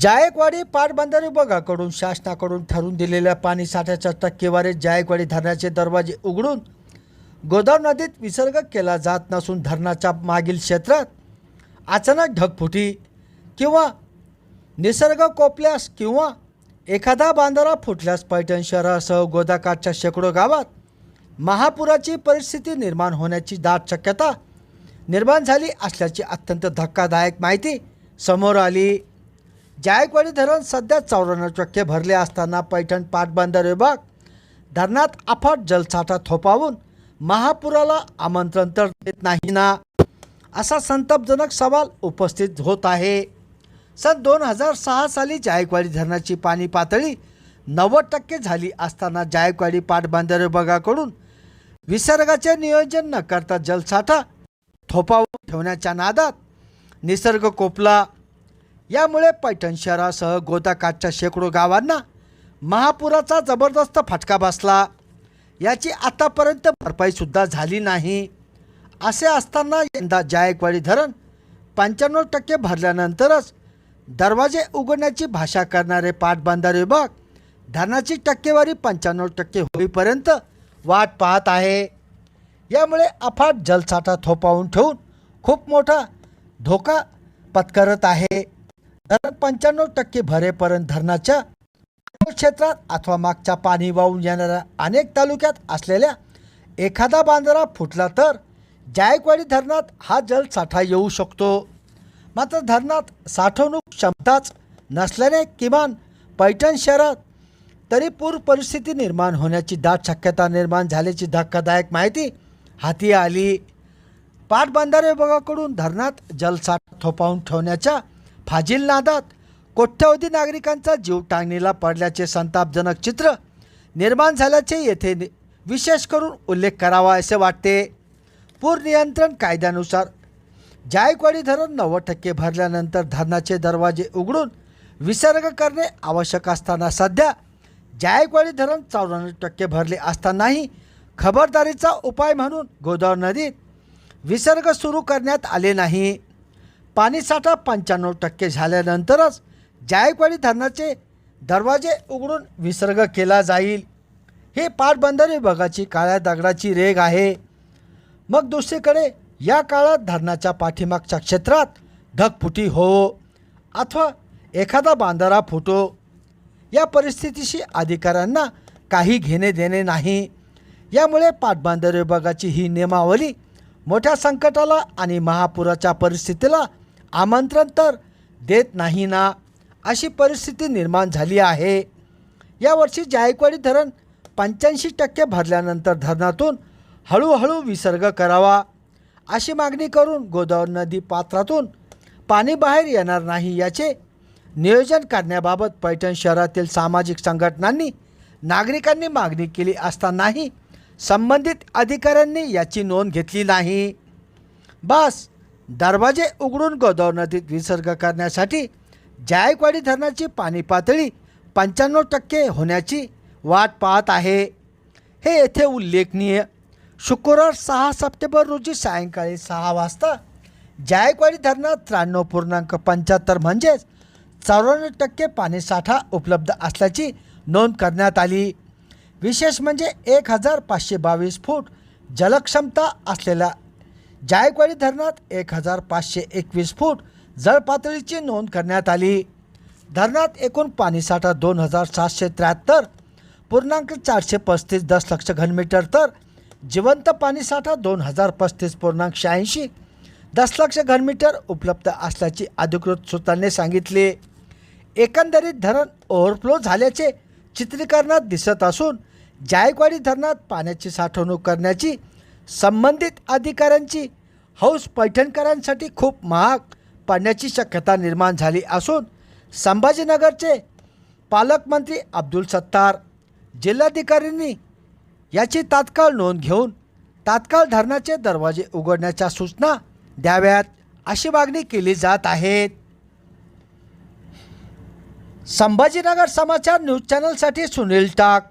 जायकवाडी पाटबंधारे विभागाकडून शासनाकडून ठरवून दिलेल्या पाणी साठ्याच्या टक्केवारीत जायकवाडी धरणाचे दरवाजे उघडून गोदाव नदीत विसर्ग केला जात नसून धरणाच्या मागील क्षेत्रात अचानक ढगफुटी किंवा निसर्ग कोपल्यास किंवा एखादा बांधारा फुटल्यास पैठण शहरासह गोदाकाठच्या शेकडो गावात महापुराची परिस्थिती निर्माण होण्याची दाट शक्यता निर्माण झाली असल्याची अत्यंत धक्कादायक माहिती समोर आली. जायकवाडी धरण सध्या चौऱ्याण्णव टक्के भरले असताना पैठण पाटबंदर विभाग धरणात अफाट जलसाठा थोपावून महापुराला आमंत्रण तर देत नाही ना असा संतापजनक सवाल उपस्थित होत आहे. सन दोन हजार सहा साली जायकवाडी धरणाची पाणी पातळी नव्वद टक्के झाली असताना जायकवाडी पाटबंदर विभागाकडून विसर्गाचे नियोजन न करता जलसाठा थोपावून ठेवण्याच्या नादात निसर्ग कोपला यामुळे पैठण शहरासह गोदाकाठच्या शेकडो गावांना महापुराचा जबरदस्त फटका बसला. याची आतापर्यंत भरपाईसुद्धा झाली नाही. असे असताना यंदा जायकवाडी धरण पंच्याण्णव टक्के भरल्यानंतरच दरवाजे उघडण्याची भाषा करणारे पाटबंधार विभाग धरणाची टक्केवारी पंच्याण्णव टक्के होईपर्यंत वाट पाहत आहे. यामुळे अफाट जलसाठा थोपावून ठेवून खूप मोठा धोका पत्करत आहे. धरण पंच्याण्णव टक्के भरेपर्यंत धरणाच्या क्षेत्रात अथवा मागच्या पाणी वाहून येणाऱ्या अनेक तालुक्यात असलेल्या एखादा बांधारा फुटला तर जायकवाडी धरणात हा जलसाठा येऊ शकतो. मात्र धरणात साठवणूक क्षमताच नसल्याने किमान पैठण शहरात तरी पूर परिस्थिती निर्माण होण्याची दाट शक्यता निर्माण झाल्याची धक्कादायक माहिती हाती आली. पाटबंधारे विभागाकडून धरणात जलसाठा थोपावून ठेवण्याच्या फाजील नादात कोट्यवधी नागरिकांचा जीव टांगणीला पडल्याचे संतापजनक चित्र निर्माण झाल्याचे येथे विशेष करून उल्लेख करावा असे वाटते. पूर नियंत्रण कायद्यानुसार जायकवाडी धरण नव्वद टक्के भरल्यानंतर धरणाचे दरवाजे उघडून विसर्ग करणे आवश्यक असताना सध्या जायकवाडी धरण चौऱ्याण्णव टक्के भरले असतानाही खबरदारीचा उपाय म्हणून गोदावरी नदीत विसर्ग सुरू करण्यात आले नाही. पाणीसाठा पंच्याण्णव टक्के झाल्यानंतरच जायकवाडी धरणाचे दरवाजे उघडून विसर्ग केला जाईल. हे पाटबंधारे विभागाची काळ्या दगडाची रेग आहे. मग दुसरीकडे या काळात धरणाच्या पाठीमागच्या क्षेत्रात ढगफुटी हो अथवा एखादा बांधारा फुटो. या परिस्थितीशी अधिकाऱ्यांना काही घेणे देणे नाही. यामुळे पाटबंधारे विभागाची ही नियमावली मोठ्या संकटाला आणि महापुराच्या परिस्थितीला आमंत्रण तर देत नाही ना अशी परिस्थिती निर्माण झाली आहे. यावर्षी जायकवाडी धरण पंच्याऐंशी टक्के भरल्यानंतर धरणातून हळूहळू विसर्ग करावा अशी मागणी करून गोदावरी नदी पात्रातून पाणी बाहेर येणार नाही याचे नियोजन करण्याबाबत पैठण शहरातील सामाजिक संघटनांनी नागरिकांनी मागणी केली असतानाही संबंधित अधिकाऱ्यांनी याची नोंद घेतली नाही. बस! दरवाजे उघडून गोदावरी नदीत विसर्ग करण्यासाठी जायकवाडी धरणाची पाणी पातळी पंच्याण्णव टक्के होण्याची वाट पाहत आहे. हे येथे उल्लेखनीय. शुक्रवार सहा सप्टेंबर रोजी सायंकाळी सहा वाजता जायकवाडी धरणात त्र्याण्णव पूर्णांक पंच्याहत्तर म्हणजेच चौऱ्याण्णव टक्के पाणीसाठा उपलब्ध असल्याची नोंद करण्यात आली. विशेष म्हणजे एक हजार पाचशे बावीस फूट जलक्षमता असलेल्या जायकवाडी धरणात एक हजार पाचशे एकवीस फूट जळपातळीची नोंद करण्यात आली. धरणात एकूण पाणीसाठा दोन हजार सातशे त्र्याहत्तर पूर्णांक चारशे पस्तीस दशलक्ष घनमीटर तर जिवंत पाणीसाठा दोन हजार पस्तीस पूर्णांक शहाऐंशी दशलक्ष घनमीटर उपलब्ध असल्याची अधिकृत सूत्रांनी सांगितले. एकंदरीत धरण ओव्हरफ्लो झाल्याचे चित्रीकरणात दिसत असून जायकवाडी धरणात पाण्याची साठवणूक करण्याची संबंधित अधिकाऱ्यांची हौस पैठणकरांसाठी खूप महाग पडण्याची शक्यता निर्माण झाली असून संभाजीनगरचे पालकमंत्री अब्दुल सत्तार जिल्हाधिकाऱ्यांनी याची तात्काळ नोंद घेऊन तात्काळ धरणाचे दरवाजे उघडण्याच्या सूचना द्याव्यात अशी मागणी केली जात आहेत. संभाजीनगर समाचार न्यूज चॅनलसाठी सुनील टाक.